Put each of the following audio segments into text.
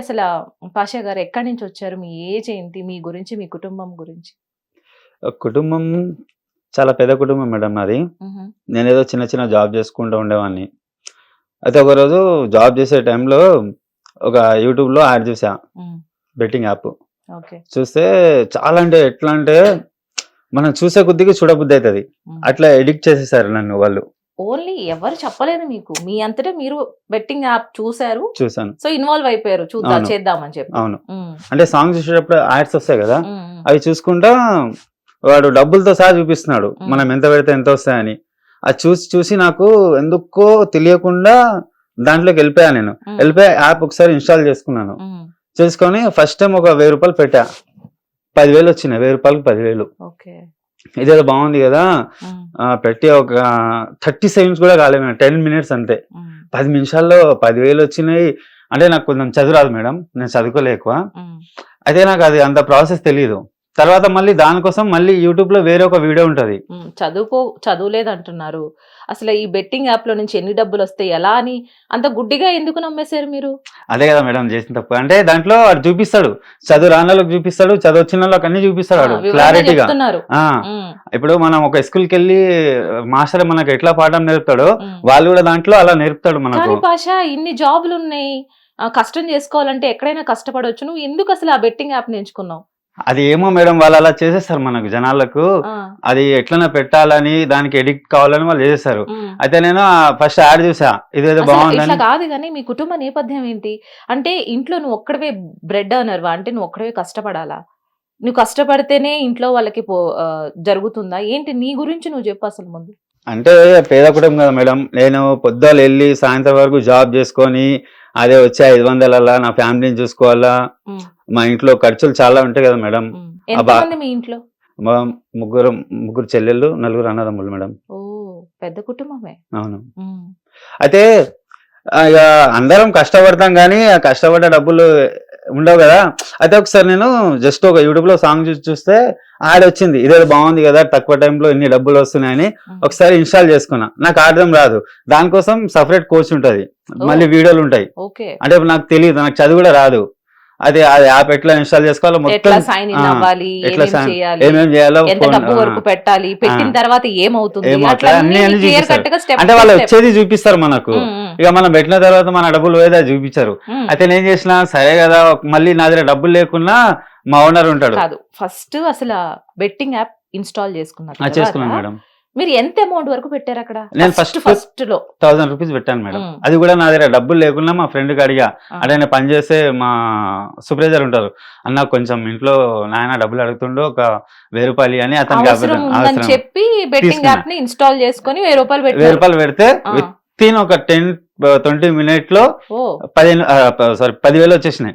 అసలు పాషా గారు ఎక్కడి నుంచి వచ్చారు? మీ ఏజ్ ఏంటి? మీ గురించి మీ కుటుంబం గురించి. కుటుంబం చాలా పెద్ద కుటుంబం మేడం నాది. ఏదో చిన్న చిన్న జాబ్ చేసుకుంటూ ఉండేవాడిని అయితే ఒకరోజు జాబ్ చేసే టైంలో ఒక యూట్యూబ్లో యాడ్ చూసా. Betting app. ఓకే. చూస్తే చాలా అంటే ఎట్లా అంటే మనం చూసే కొద్దిగా చూడబుద్ధి అవుతుంది. అట్లా ఎడిక్ట్ చేసేసారు నన్ను వాళ్ళు. ఓన్లీ ఎవరు చెప్పలేదు మీకు. మీ అంతటా మీరు బెట్టింగ్ యాప్ చూసారు చూసాను సో ఇన్వాల్వ్ అయిపోయారు. చూద్దాం. చేద్దామని చెప్పి. అవును. అంటే సాంగ్ చూసేటప్పుడు యాడ్స్ వస్తాయి కదా. అవి చూసుకుంటా వాడు డబ్బులతో సహా చూపిస్తున్నాడు. మనం ఎంత పెడితే ఎంత వస్తాయని. అది చూసి చూసి నాకు ఎందుకో తెలియకుండా దాంట్లోకి వెళ్ళిపోయా నేను. వెళ్ళిపోయి యాప్ ఒకసారి ఇన్స్టాల్ చేసుకున్నాను. చేసుకొని ఫస్ట్ టైం ఒక వెయ్యి రూపాయలు పెట్టా. పదివేలు వచ్చినాయి. వెయ్యి రూపాయలకి పదివేలు. ఓకే. ఇదేదో బాగుంది కదా. పెట్టి ఒక థర్టీ సెకండ్స్ కూడా కాలేదు టెన్ మినిట్స్ అంతే. పది నిమిషాల్లో పదివేలు వచ్చినాయి. అంటే నాకు కొంచెం చదువు రాదు మేడం నేను చదువుకోలే ఎక్కువ. అయితే నాకు అది అంత ప్రాసెస్ తెలియదు తర్వాత మళ్ళీ దానికోసం మళ్ళీ యూట్యూబ్లో వేరే ఒక వీడియో ఉంటది. చదువుకో చదువులేదు అంటున్నారు అసలు ఈ బెట్టింగ్ యాప్లో నుంచి ఎన్ని డబ్బులు వస్తాయి ఎలా అని అంత గుడ్డిగా ఎందుకు నమ్మేశారు మీరు? అదే కదా మేడం చేసిన తప్పు. అంటే దాంట్లో వాడు చూపిస్తాడు. చదువు రాని వాళ్ళకి చూపిస్తాడు చదువు వచ్చిన వాళ్ళకి అన్ని చూపిస్తాడు వాడు క్లారిటీగా ఇప్పుడు మనం ఒక స్కూల్కి వెళ్ళి మాస్టర్ మనకు ఎట్లా పాఠం నేర్పుతాడో. వాళ్ళు కూడా దాంట్లో అలా నేర్పుతాడు మనకు. పాష ఇన్ని జాబులు ఉన్నాయి కష్టం చేసుకోవాలంటే ఎక్కడైనా కష్టపడవచ్చు నువ్వు ఎందుకు అసలు ఆ బెట్టింగ్ యాప్ ఎంచుకున్నావు? అది ఏమో మేడం వాళ్ళు అలా చేసేస్తారు మనకు జనాలకు. అది ఎట్లనే పెట్టాలని దానికి ఎడిక్ట్ కావాలని వాళ్ళు చేసేస్తారు. అయితే నేను ఫస్ట్ యాడ్ చూసా. ఇదేదో బాగుందని. కాదు కానీ మీ కుటుంబ నేపథ్యం ఏంటి? అంటే ఇంట్లో నువ్వు ఒక్కడవే బ్రెడ్ అనర్వా అంటే నువ్వు ఒక్కడవే కష్టపడాలా? నువ్వు కష్టపడితేనే ఇంట్లో వాళ్ళకి జరుగుతుందా? ఏంటి నీ గురించి నువ్వు చెప్పు అసలు ముందు. అంటే పేద కుటుంబం కదా మేడం. నేను పొద్దులు వెళ్ళి సాయంత్రం వరకు జాబ్ చేసుకొని అదే వచ్చే ఐదు వందలల్లా నా ఫ్యామిలీని చూసుకోవాలా? మ్, ఇంట్లో ఖర్చులు చాలా ఉంటాయి కదా మేడం. మ్. ఎంతమంది మీ ఇంట్లో? మా ముగ్గురు ముగ్గురు చెల్లెళ్ళు నలుగురు అన్నదమ్ములు మేడం. ఓ పెద్ద కుటుంబమే. అవును. అయితే ఇక అందరం కష్టపడతాం కానీ ఆ కష్టపడ్డ డబ్బులు ఉండవు కదా. అయితే ఒకసారి నేను జస్ట్ ఒక యూట్యూబ్లో సాంగ్ చూసి చూస్తే యాడ్ వచ్చింది ఇదేదో బాగుంది కదా తక్కువ టైంలో ఇన్ని డబ్బులు వస్తున్నాయని. ఒకసారి ఇన్స్టాల్ చేసుకున్నా. నాకు ఆడడం రాదు. దానికోసం సపరేట్ కోచ్ ఉంటది. మళ్ళీ వీడియోలు ఉంటాయి. అంటే నాకు తెలియదు నాకు చదువు కూడా రాదు. అది అది యాప్ ఎట్లా ఇన్స్టాల్ చేసుకోవాలో ఎట్లా మొత్తం సైన్ ఇన్ ఆ, అవ్వాలి ఎట్లా sign- చేయాలి ఏమేం చేయాలో ఎంత phone- డబ్బు ఆ. వరకు పెట్టాలి పెట్టిన. తర్వాత ఏమవుతుంది ఏమవుతుంది? అట్లా అన్ని అన్ని క్లియర్ చూపిస్తారు. కట్గా స్టెప్ అంటే వాళ్ళు వచ్చేది చూపిస్తారు మనకు ఇక మనం పెట్టిన తర్వాత మన డబ్బులు పోయేది అది చూపించారు అయితే నేను ఏం చేసిన సరే కదా మళ్ళీ నా దగ్గర డబ్బులు లేకున్నా మా ఓనర్ ఉంటాడు కాదు ఫస్ట్ అసలు బెట్టింగ్ యాప్ ఇన్స్టాల్ చేసుకున్నారు ఆ, చేసుకున్నాను మేడం మీరు ఎంత అమౌంట్ వరకు పెట్టారు అక్కడ నేను ఫస్ట్ ఫస్ట్లో థౌసండ్ రూపీస్ పెట్టాను మేడం మ్. అది కూడా నా దగ్గర డబ్బులు లేకున్నా మా ఫ్రెండ్కి అడిగా. అంటే నేను పనిచేసే మా సూపర్వైజర్ ఉంటారు అన్న కొంచెం ఇంట్లో నాయన డబ్బులు అడుగుతుండో ఒక వెయ్యి రూపాయలు అని అతనికి అవసరం చెప్పి బెట్టింగ్. యాప్ని ఇన్స్టాల్ చేసుకొని వెయ్యి రూపాయలు వెయ్యి రూపాయలు పెడితే. విత్ ఇన్ ఒక టెన్ ట్వంటీ మినిట్లో పదిహేను సారీ పదివేలు వచ్చేసినాయి.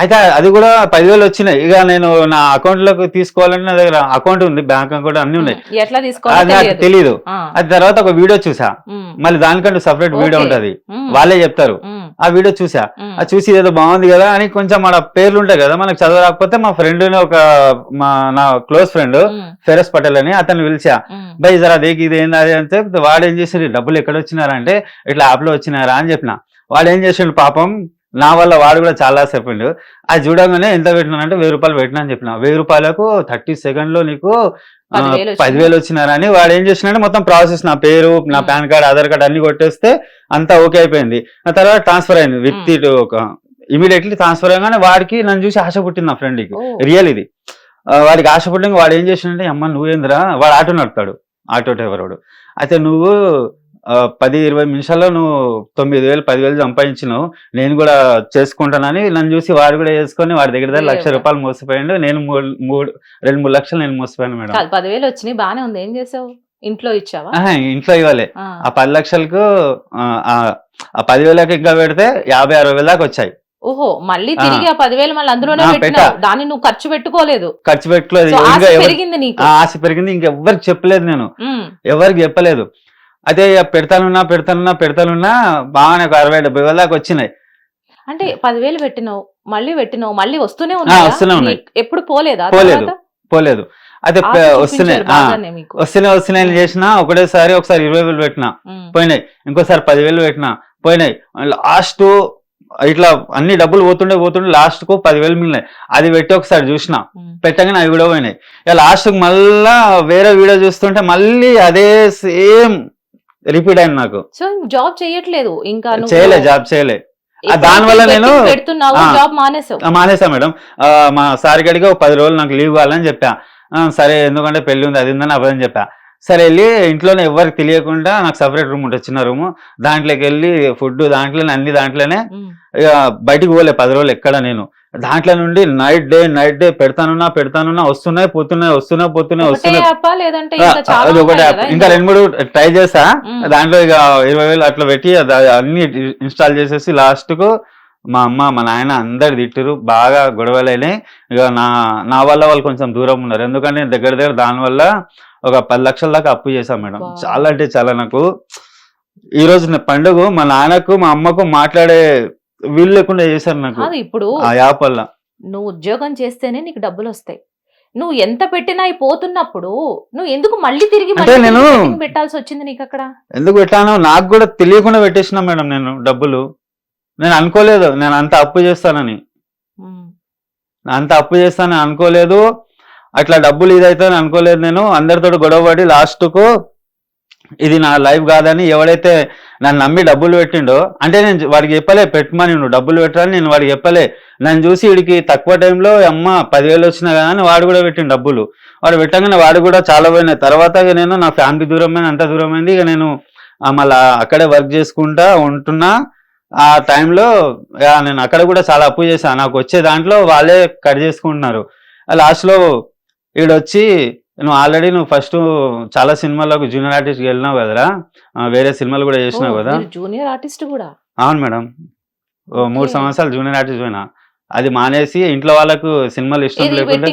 అయితే అది కూడా పదివేలు వచ్చినాయి. ఇక నేను నా అకౌంట్లోకి తీసుకోవాలంటే నా దగ్గర అకౌంట్ ఉంది బ్యాంక్ అకౌంట్ అన్ని ఉన్నాయి. ఎట్లా అది నాకు తెలియదు. అది తర్వాత ఒక వీడియో చూసా. మళ్ళీ దానికంటూ సపరేట్ వీడియో. ఉంటది. వాళ్ళే చెప్తారు. ఆ వీడియో చూసా. అది చూసి ఏదో బాగుంది కదా అని కొంచెం మన పేర్లు ఉంటాయి కదా మనకు చదువు రాకపోతే మా ఫ్రెండ్ ఒక మా నా క్లోజ్ ఫ్రెండ్ ఫెరస్ పటేల్ అని అతను పిలిచా. బై జరా దేకి ఇది ఏంది అది చెప్తే వాడు ఏం చేసాడు డబ్బులు ఎక్కడ వచ్చినారా అంటే ఇట్లా యాప్లో వచ్చినారా అని చెప్పిన. వాడు ఏం చేసిండు పాపం నా వల్ల వాడు కూడా చాలా చెప్పిండు అది చూడగానే ఎంత పెట్టినానంటే వెయ్యి రూపాయలు పెట్టినా అని చెప్పిన. వెయ్యి రూపాయలకు థర్టీ సెకండ్లో నీకు ఆ, పదివేలు వచ్చినారా అని వాడు ఏం చేసినాడు? మొత్తం ప్రాసెస్ నా పేరు నా. పాన్ కార్డ్ ఆధార్ కార్డ్ అన్ని కొట్టేస్తే అంతా ఓకే అయిపోయింది. ఆ తర్వాత ట్రాన్స్ఫర్ అయింది. విత్ ఒక ఇమీడియట్లీ ట్రాన్స్ఫర్ అయ్యగానే వాడికి నన్ను చూసి ఆశ పుట్టింది నా ఫ్రెండ్కి రియల్ ఇది. వాడికి ఆశ పుట్టిన వాడు ఏం చేసిండంటే అమ్మ నువ్వేంద్రా? వాడు ఆటో నడుపుతాడు. ఆటో డ్రైవర్ వాడు. అయితే నువ్వు పది ఇరవై నిమిషాల్లో నువ్వు తొమ్మిది వేలు పదివేలు సంపాదించినావు. నేను కూడా చేసుకుంటానని నన్ను చూసి వాడు కూడా చేసుకొని వాడి దగ్గర దగ్గర లక్ష. రూపాయలు మోసపోయాడు. నేను మూడు రెండు మూడు లక్షలు నేను మోసపోయాను మేడం. పదివేలు వచ్చినాయి బానే ఉంది. ఏం చేసావు? ఇంట్లో ఇచ్చావా? ఇంట్లో ఇవ్వాలి. ఆ, పది లక్షలకు ఆ, పదివేలకు ఇంకా పెడితే యాభై అరవై వేల దాకా వచ్చాయి. ఓహో మళ్ళీ. తిరిగి ఆ పదివేలు మళ్ళీ అందులోనే పెట్టినావు. పెట్టా. దాన్ని నువ్వు ఖర్చు పెట్టుకోలేదు. ఖర్చు పెట్టుకోలేదు. ఆశ పెరిగింది నీకు? ఆ ఆశ పెరిగింది. ఇంకెవ్వరికి చెప్పలేదు నేను. ఎవరికి చెప్పలేదు. అదే ఇక పెడతానున్నా పెడతానున్నా పెడతానున్నా బాగానే ఒక అరవై డెబ్బై వేల దాకా వచ్చినాయి. అంటే పదివేలు పెట్టినావు మళ్ళీ పెట్టినావు మళ్ళీ వస్తూనే? వస్తూనే ఉన్నాయి. ఎప్పుడు పోలేదా పోలేదు. పోలేదు. అయితే వస్తున్నాయి వస్తున్నాయి వస్తున్నాయి చేసిన ఒకటేసారి ఒకసారి ఇరవై వేలు పెట్టిన. పోయినాయి. ఇంకోసారి పదివేలు పెట్టిన. పోయినాయి. లాస్ట్ ఇట్లా అన్ని డబ్బులు పోతుండే పోతుండే లాస్ట్కు పదివేలు మిగిలినాయి. అది పెట్టి ఒకసారి చూసిన. పెట్టగానే అవి కూడా పోయినాయి. ఇక లాస్ట్ మళ్ళా వేరే వీడియో చూస్తుంటే మళ్ళీ అదే సేమ్ రిపీట్ అయింది నాకు. సో జాబ్ చేయట్లేదు. ఇంకా చేయలే జాబ్ చేయలే. దానివల్ల నేను-. జాబ్ మానేసావు. మానేసా మేడం. మా సార్ ఒక పది రోజులు నాకు లీవ్ కావాలని చెప్పా. సరే ఎందుకంటే పెళ్ళి ఉంది అది ఉందని అవ్వదని చెప్పా. సరే వెళ్ళి ఇంట్లోనే ఎవరికి తెలియకుండా నాకు సపరేట్ రూమ్ ఉంటుంది చిన్న రూమ్ దాంట్లోకి వెళ్ళి ఫుడ్ దాంట్లోనే అన్ని దాంట్లోనే బయటికి పోలే పది రోజులు ఎక్కడ నేను. దాంట్లో నుండి నైట్ డే నైట్ డే పెడతానున్నా పెడతానున్నా వస్తున్నాయి పోతున్నాయి వస్తున్నాయి పోతున్నాయి వస్తున్నాయి. ఇంకా ఒకటి రెండు మూడు ట్రై చేసా. దాంట్లో ఇక ఇరవై వేలు అట్లా పెట్టి అన్ని ఇన్స్టాల్ చేసేసి లాస్ట్కు మా అమ్మ మా నాయన అందరు తిట్టురు బాగా గొడవలైనాయి ఇక నా నా వల్ల వాళ్ళు కొంచెం దూరం ఉన్నారు. ఎందుకంటే నేను దగ్గర దగ్గర దాని వల్ల ఒక పది లక్షల దాకా అప్పు చేశాను మేడం. చాలా అంటే చాలా నాకు. ఈ రోజు నా పండుగ మా నాన్నకు మా అమ్మకు మాట్లాడే వీలు లేకుండా చేశారు నాకు. కాదు ఇప్పుడు ఆ యాప్ వల్ల. నువ్వు ఉద్యోగం చేస్తేనే నీకు డబ్బులు వస్తాయి నువ్వు ఎంత పెట్టినా అవి పోతున్నప్పుడు నువ్వు ఎందుకు మళ్ళీ తిరిగి అంటే మళ్ళీ నేను- పెట్టాల్సి వచ్చింది నీకు అక్కడ? ఎందుకు పెట్టానో నాకు కూడా తెలియకుండా పెట్టేసిన మేడం నేను డబ్బులు. నేను అనుకోలేదు నేను అంత అప్పు చేస్తానని. ఉమ్. అంత అప్పు చేస్తానని అనుకోలేదు. అట్లా డబ్బులు ఇదైతే అనుకోలేదు నేను. అందరితో గొడవపడి లాస్ట్కు ఇది నా లైఫ్ కాదని ఎవడైతే నన్ను నమ్మి డబ్బులు పెట్టిండో అంటే నేను వాడికి చెప్పలే పెట్టమని నువ్వు డబ్బులు పెట్టాలని నేను వాడికి చెప్పలే. నన్ను చూసి వీడికి తక్కువ టైంలో అమ్మ పదివేలు వచ్చినా కదా అని వాడు కూడా పెట్టిండు డబ్బులు. వాడు పెట్టగానే వాడు కూడా చాలా పోయినాయి తర్వాత నేను నా ఫ్యామిలీ దూరమైన అంత దూరమైంది ఇక నేను మళ్ళా అక్కడే వర్క్ చేసుకుంటా ఉంటున్నా. ఆ టైంలో నేను అక్కడ కూడా చాలా అప్పు చేశాను నాకు వచ్చే దాంట్లో వాళ్ళే కట్ చేసుకుంటున్నారు. లాస్ట్లో ఈడొచ్చి నువ్వు ఆల్రెడీ నువ్వు ఫస్ట్ చాలా సినిమాలకు జూనియర్ ఆర్టిస్ట్ వెళ్ళినావు కదరా. వేరే సినిమాలు కూడా చేసినావు కదా. జూనియర్ ఆర్టిస్ట్ కూడా? అవును మేడం. మూడు. సంవత్సరాలు జూనియర్ ఆర్టిస్ట్ పోయినా. అది మానేసి ఇంట్లో వాళ్ళకు సినిమాలు ఇష్టం లేకుండా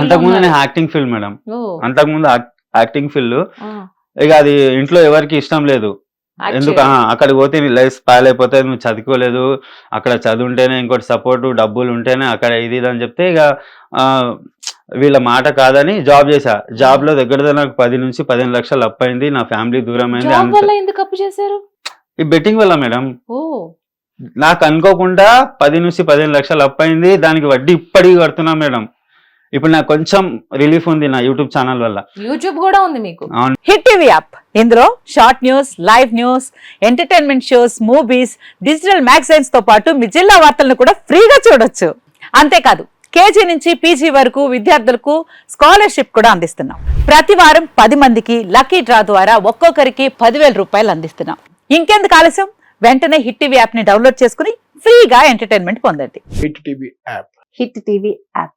అంతకుముందు నేను యాక్టింగ్ ఫీల్డ్ మేడం. అంతకుముందు యాక్టింగ్ ఫీల్డ్. ఇక అది ఇంట్లో ఎవరికి ఇష్టం లేదు. ఎందుకు? అక్కడికి పోతే నీ లైఫ్ స్పాయిల్ అయిపోతే నువ్వు చదువుకోలేదు. అక్కడ చదువుంటేనే ఇంకోటి సపోర్ట్ డబ్బులు ఉంటేనే అక్కడ ఇది ఇది అని చెప్తే ఇక ఆ, వీళ్ళ మాట కాదని జాబ్ చేశా. జాబ్లో దగ్గర నాకు పది నుంచి పదిహేను లక్షలు అప్ అయింది. నా ఫ్యామిలీ దూరం అయింది. ఈ బెట్టింగ్ వల్ల మేడం. నాకు అనుకోకుండా పది నుంచి పదిహేను లక్షలు అప్ అయింది. దానికి వడ్డీ ఇప్పటికి కడుతున్నా మేడం. ఇప్పుడు నాకు కొంచెం రిలీఫ్ ఉంది నా యూట్యూబ్ ఛానల్ వల్ల. యూట్యూబ్ కూడా ఉంది మీకు. అవును. హిట్ టీవీ యాప్ ఇందులో short news live news entertainment shows movies digital మ్యాగజైన్స్తో పాటు మీ జిల్లా వార్తలను కూడా ఫ్రీగా చూడొచ్చు. అంతేకాదు కేజీ నుంచి పీజీ వరకు విద్యార్థులకు స్కాలర్షిప్ కూడా అందిస్తున్నాం. ప్రతి వారం పది మందికి లక్కీ డ్రా ద్వారా ఒక్కొక్కరికి పదివేల రూపాయలు అందిస్తున్నాం. ఇంకెందుకు ఆలస్యం? వెంటనే హిట్ టీవీ యాప్ని డౌన్లోడ్ చేసుకుని ఫ్రీగా ఎంటర్టైన్మెంట్ పొందండి. Hit TV app Hit TV app